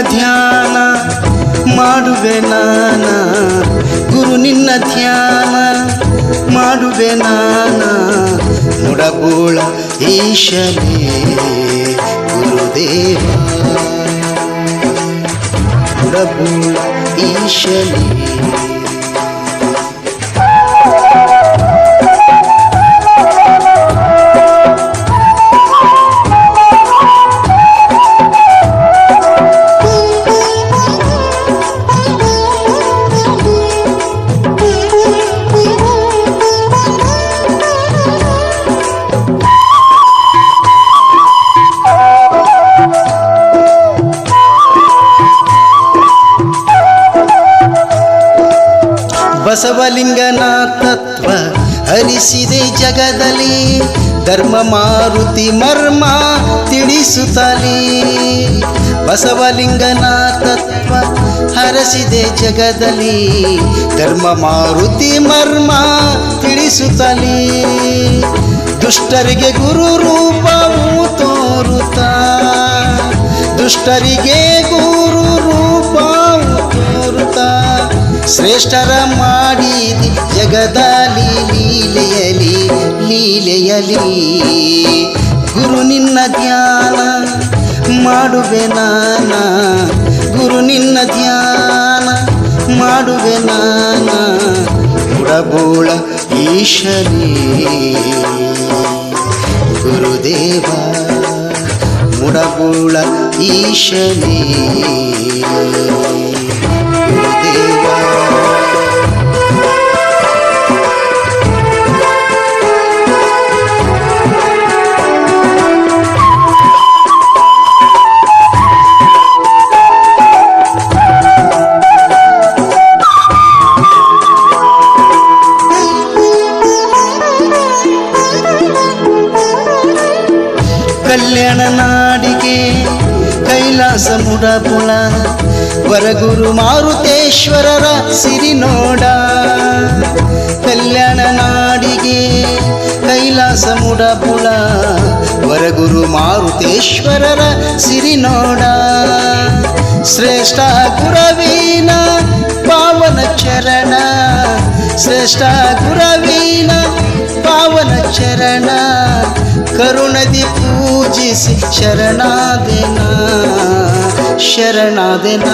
ಧ್ಯಾನ ಮಾಡುವೆ ನಾನ. ಗುರು ನಿನ್ನ ಧ್ಯಾನ ಮಾಡುವೆ ನಾನ. ಮುಡಗೋಳ ಈಶನೇ ಗುರುದೇವ. ಮುಡಗೋಳ ಈಶನೇ ಬಸವಲಿಂಗನ ತತ್ವ ಹರಿಸಿದೆ ಜಗದಲ್ಲಿ, ಧರ್ಮ ಮಾರುತಿ ಮರ್ಮ ತಿಳಿಸುತ್ತಲೇ. ಬಸವಲಿಂಗನ ತತ್ವ ಹರಸಿದೆ ಜಗದಲ್ಲಿ, ಧರ್ಮ ಮಾರುತಿ ಮರ್ಮ ತಿಳಿಸುತ್ತಲೇ. ದುಷ್ಟರಿಗೆ ಗುರು ರೂಪವು ತೋರುತ್ತ, ದುಷ್ಟರಿಗೆ ಗುರು ಶ್ರೇಷ್ಠರ ಮಾಡಿದಿ ಜಗದಲ್ಲಿ ಲೀಲೆಯಲಿ ಲೀಲೆಯಲಿ. ಗುರು ನಿನ್ನ ಧ್ಯಾನ ಮಾಡುವೆ ನಾನ. ಗುರು ನಿನ್ನ ಧ್ಯಾನ ಮಾಡುವೆ ನಾನ. ಬುಡಬೋಳ ಈಶನೇ ಗುರುದೇವ ಮುಡಬೋಳ ಈಶನೇ ಕಲ್ಯಾಣ ನಾಡಿಗೆ ಕೈಲಾಸ ಮುಡಪುಳ. ವರಗುರು ಮಾರುತೇಶ್ವರರ ಸಿರಿ ನೋಡ. ಕಲ್ಯಾಣ ನಾಡಿಗೆ ಕೈಲಾಸ ಮುಡಪುಳ. ವರಗುರು ಮಾರುತೇಶ್ವರರ ಸಿರಿ ನೋಡ. ಶ್ರೇಷ್ಠ ಗುರವೀನ ಪಾವನ ಚರಣ. ಶ್ರೇಷ್ಠ ಗುರವೀನ ಪಾವನ ಚರಣ. ಕರುಣದಿ ಪೂಜಿಸಿ ಶರಣಾದೆನ ಶರಣಾದೆನ.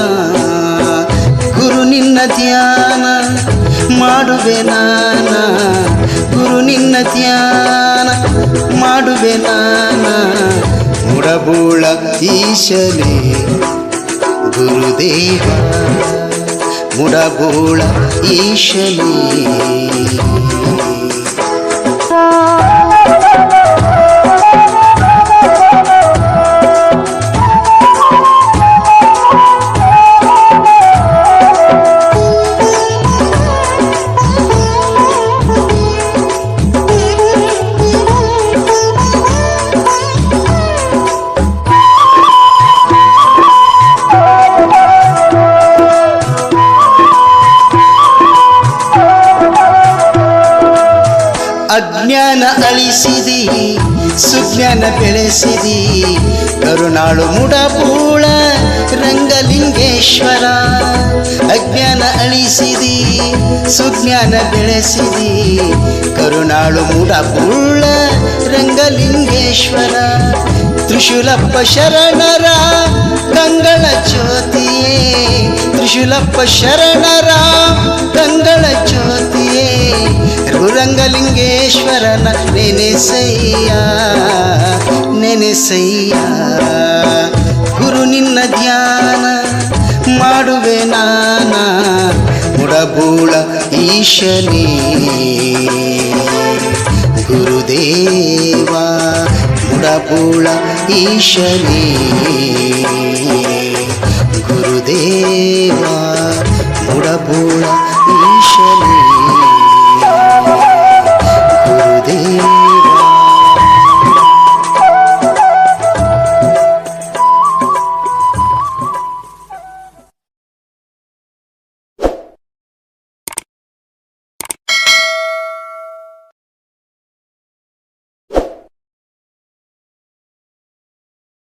ಗುರು ನಿನ್ನ ಧ್ಯಾನ ಮಾಡುವೆ ನಾನ, ಗುರು ನಿನ್ನ ಧ್ಯಾನ ಮಾಡುವೆ ನಾನ. ಮುಡಬೋಳ ಈಶಲೆ ಗುರುದೇವ, ಮುಡಬೋಳ ಈಶನೇ ಅಜ್ಞಾನ ಅಳಿಸಿದಿ ಸುಜ್ಞಾನ ಬೆಳೆಸಿದಿ. ಕರುನಾಳು ಮುಡಪೂಳ ರಂಗಲಿಂಗೇಶ್ವರ ಅಜ್ಞಾನ ಅಳಿಸಿದಿ ಸುಜ್ಞಾನ ಬೆಳೆಸಿದಿ. ಕರುನಾಳು ಮುಡಪೂಳ ರಂಗಲಿಂಗೇಶ್ವರ ತ್ರಿಶೂಲಪ್ಪ ಶರಣರ ಕಂಗಳ ಜ್ಯೋತಿಯೇ. ತ್ರಿಶೂಲಪ್ಪ ಶರಣರ ಕಂಗಳ ಜ್ಯೋತಿಯೇ. ರಂಗಲಿಂಗೇಶ್ವರನ ನೆನೆಸಯ್ಯ ನೆನೆಸಯ್ಯ. ಗುರು ನಿನ್ನ ಧ್ಯಾನ ಮಾಡುವೆ ನಾನ, ಮುಡಬೂಳ ಈಶನೇ. ಗುರುದೇವ, ಮುಡಬೂಳ ಈಶನೇ ಗುರುದೇವ ಮುಡಬೂಳ ಈಶನೇ